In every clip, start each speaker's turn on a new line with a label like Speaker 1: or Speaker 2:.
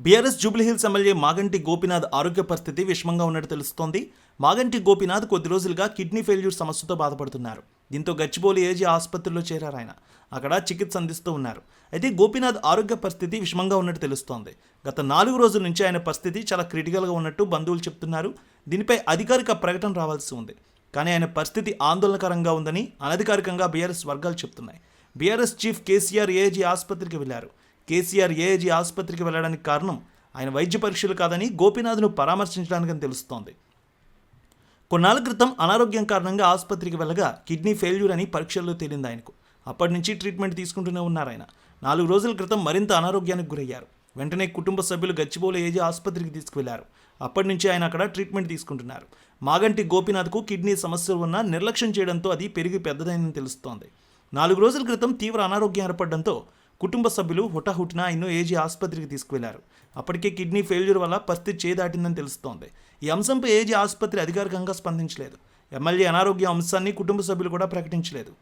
Speaker 1: BRS Jubilee Hills MLA Maganti Gopinath ఆరోగ్య పరిస్థితి విషమంగా ఉన్నట్టు తెలుస్తోంది. మాగంటి గోపినాథ్ కొద్ది రోజులుగా కిడ్నీ ఫెయిల్యూర్ సమస్యతో బాధపడుతున్నారు. దీంతో గచ్చిబౌలి ఏజీ ఆసుపత్రిలో చేరారు ఆయన. అక్కడ చికిత్స అందిస్తూ ఉన్నారు. అయితే గోపినాథ్ ఆరోగ్య పరిస్థితి విషమంగా ఉన్నట్టు తెలుస్తోంది. గత నాలుగు రోజుల నుంచి ఆయన పరిస్థితి చాలా క్రిటికల్గా ఉన్నట్టు బంధువులు చెప్తున్నారు. దీనిపై అధికారిక ప్రకటన రావాల్సి ఉంది. కానీ ఆయన పరిస్థితి ఆందోళనకరంగా ఉందని అనధికారికంగా బీఆర్ఎస్ వర్గాలు చెప్తున్నాయి. బీఆర్ఎస్ చీఫ్ కేసీఆర్ ఏజీ ఆసుపత్రికి వెళ్ళారు. కేసీఆర్ ఏఏజీ ఆసుపత్రికి వెళ్ళడానికి కారణం ఆయన వైద్య పరీక్షలు కాదని గోపీనాథ్ను పరామర్శించడానికని తెలుస్తోంది. కొన్నాళ్ళ క్రితం అనారోగ్యం కారణంగా ఆసుపత్రికి వెళ్ళగా కిడ్నీ ఫెయిల్యూర్ అని పరీక్షల్లో తేలింది ఆయనకు. అప్పటి నుంచి ట్రీట్మెంట్ తీసుకుంటూనే ఉన్నారు ఆయన నాలుగు రోజుల క్రితం మరింత అనారోగ్యానికి గురయ్యారు. వెంటనే కుటుంబ సభ్యులు గచ్చిబౌలి ఏజీ ఆసుపత్రికి తీసుకువెళ్ళారు. అప్పటి నుంచి ఆయన అక్కడ ట్రీట్మెంట్ తీసుకుంటున్నారు. మాగంటి గోపీనాథ్కు కిడ్నీ సమస్యలు ఉన్నా నిర్లక్ష్యం చేయడంతో అది పెరిగి పెద్దదైందని తెలుస్తోంది. నాలుగు రోజుల క్రితం తీవ్ర అనారోగ్యం ఏర్పడడంతో కుటుంబ సభ్యులు హుటాహుటిన ఆయన్ను ఏజీ ఆసుపత్రికి తీసుకువెళ్ళారు. అప్పటికే కిడ్నీ ఫెయిల్యూర్ వల్ల పరిస్థితి చేదాటిందని తెలుస్తోంది. ఈ అంశంపై ఏజీ ఆసుపత్రి అధికారికంగా స్పందించలేదు. ఎమ్మెల్యే అనారోగ్య అంశాన్ని కుటుంబ సభ్యులు కూడా ప్రకటించలేదు.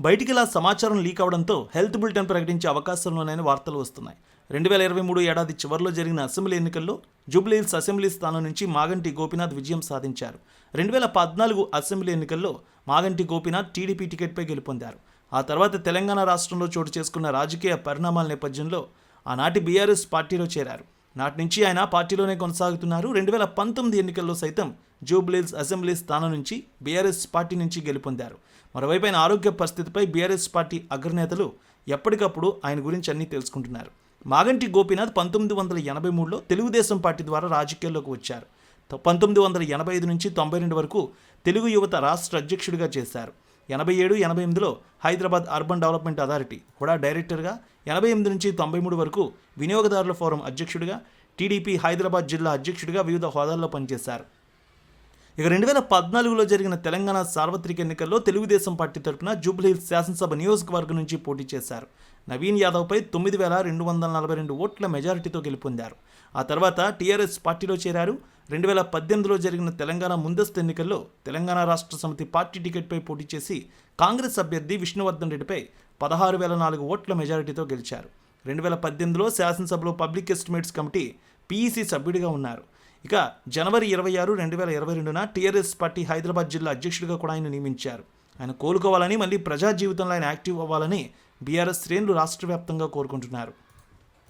Speaker 1: బయటికి ఇలా సమాచారం లీక్ అవడంతో హెల్త్ బులెటిన్ ప్రకటించే అవకాశాలున్నాయని వార్తలు వస్తున్నాయి. రెండు వేల ఇరవై మూడు ఏడాది చివరిలో జరిగిన అసెంబ్లీ ఎన్నికల్లో జూబ్లీహిల్స్ అసెంబ్లీ స్థానం నుంచి మాగంటి గోపీనాథ్ విజయం సాధించారు. రెండు వేల పద్నాలుగు అసెంబ్లీ ఎన్నికల్లో మాగంటి గోపీనాథ్ టీడీపీ టికెట్పై గెలుపొందారు. ఆ తర్వాత తెలంగాణ రాష్ట్రంలో చోటు చేసుకున్న రాజకీయ పరిణామాల నేపథ్యంలో ఆనాటి బీఆర్ఎస్ పార్టీలో చేరారు. నాటి నుంచి ఆయన పార్టీలోనే కొనసాగుతున్నారు. రెండు వేల పంతొమ్మిది ఎన్నికల్లో సైతం జూబ్లీస్ అసెంబ్లీ స్థానం నుంచి బీఆర్ఎస్ పార్టీ నుంచి గెలుపొందారు. మరోవైపు ఆయన ఆరోగ్య పరిస్థితిపై బీఆర్ఎస్ పార్టీ అగ్రనేతలు ఎప్పటికప్పుడు ఆయన గురించి అన్నీ తెలుసుకుంటున్నారు. మాగంటి గోపీనాథ్ పంతొమ్మిది వందల ఎనభై మూడులో తెలుగుదేశం పార్టీ ద్వారా రాజకీయాల్లోకి వచ్చారు. పంతొమ్మిది వందల ఎనభై ఐదు నుంచి తొంభై రెండు వరకు తెలుగు యువత రాష్ట్ర అధ్యక్షుడిగా చేశారు. ఎనభై ఏడు ఎనభై ఎనిమిదిలో Hyderabad urban development authority HUDA డైరెక్టర్గా ఎనభై ఎనిమిది నుంచి తొంభై మూడు వరకు వినియోగదారుల ఫోరం అధ్యక్షుడిగా టీడీపీ హైదరాబాద్ జిల్లా అధ్యక్షుడిగా వివిధ హోదాల్లో పనిచేశారు. ఇక రెండు వేల పద్నాలుగులో జరిగిన తెలంగాణ సార్వత్రిక ఎన్నికల్లో తెలుగుదేశం పార్టీ తరపున జూబ్లీహిల్స్ శాసనసభ నియోజకవర్గం నుంచి పోటీ చేశారు. నవీన్ యాదవ్పై తొమ్మిది వేల రెండు వందల నలభై రెండు ఓట్ల మెజారిటీతో గెలుపొందారు. ఆ తర్వాత టీఆర్ఎస్ పార్టీలో చేరారు. రెండు వేల పద్దెనిమిదిలో జరిగిన తెలంగాణ ముందస్తు ఎన్నికల్లో తెలంగాణ రాష్ట్ర సమితి పార్టీ టికెట్పై పోటీ చేసి కాంగ్రెస్ అభ్యర్థి విష్ణువర్ధన్ రెడ్డిపై పదహారు వేల నాలుగు ఓట్ల మెజారిటీతో గెలిచారు. రెండు వేల పద్దెనిమిదిలో శాసనసభలో పబ్లిక్ ఎస్టిమేట్స్ కమిటీ పీఈసీ సభ్యుడిగా ఉన్నారు. ఇక జనవరి ఇరవై ఆరు రెండు వేల ఇరవై రెండున టీఆర్ఎస్ పార్టీ హైదరాబాద్ జిల్లా అధ్యక్షుడిగా కూడా ఆయన నియమించారు. ఆయన కోలుకోవాలని మళ్ళీ ప్రజా జీవితంలో ఆయన యాక్టివ్ అవ్వాలని బీఆర్ఎస్ శ్రేణులు రాష్ట్రవ్యాప్తంగా కోరుకుంటున్నారు.